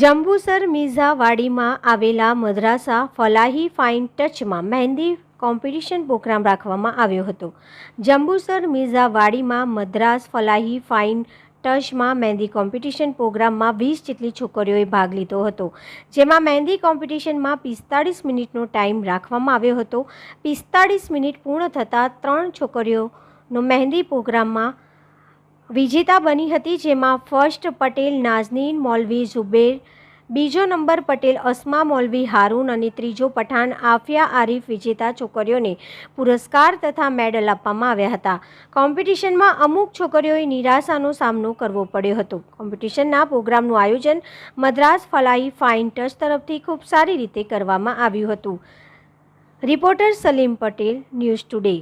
જંબુસર મિઝાવાડીમાં આવેલા મદ્રાસા ફલાહી ફાઇન ટચમાં મહેંદી કોમ્પિટિશન પ્રોગ્રામ રાખવામાં આવ્યો હતો. જંબુસર મિઝાવાડીમાં મદ્રાસ ફલાહી ફાઇન ટચમાં મહેંદી કોમ્પિટિશન પ્રોગ્રામમાં વીસ જેટલી છોકરીઓએ ભાગ લીધો હતો, જેમાં મહેંદી કોમ્પિટિશનમાં પિસ્તાળીસ મિનિટનો ટાઈમ રાખવામાં આવ્યો હતો. પિસ્તાળીસ મિનિટ પૂર્ણ થતાં ત્રણ છોકરીઓનો મહેંદી પ્રોગ્રામમાં વિજેતા બની હતી જેમાં ફર્સ્ટ પટેલ નાઝનીન, મૌલવી ઝુબેર, બીજો નંબર પટેલ અસ્મા, મોલવી હારૂન અને ત્રીજો પઠાણ આફિયા આરીફ વિજેતા છોકરીઓને પુરસ્કાર તથા મેડલ આપવામાં આવ્યા હતા. કોમ્પિટિશનમાં અમુક છોકરીઓએ નિરાશાનો સામનો કરવો પડ્યો હતો. કોમ્પિટિશનના પ્રોગ્રામનું આયોજન મદ્રાસ ફલાહી ફાઇન ટચ તરફથી ખૂબ સારી રીતે કરવામાં આવ્યું હતું. Reporter Salim Patel, news today.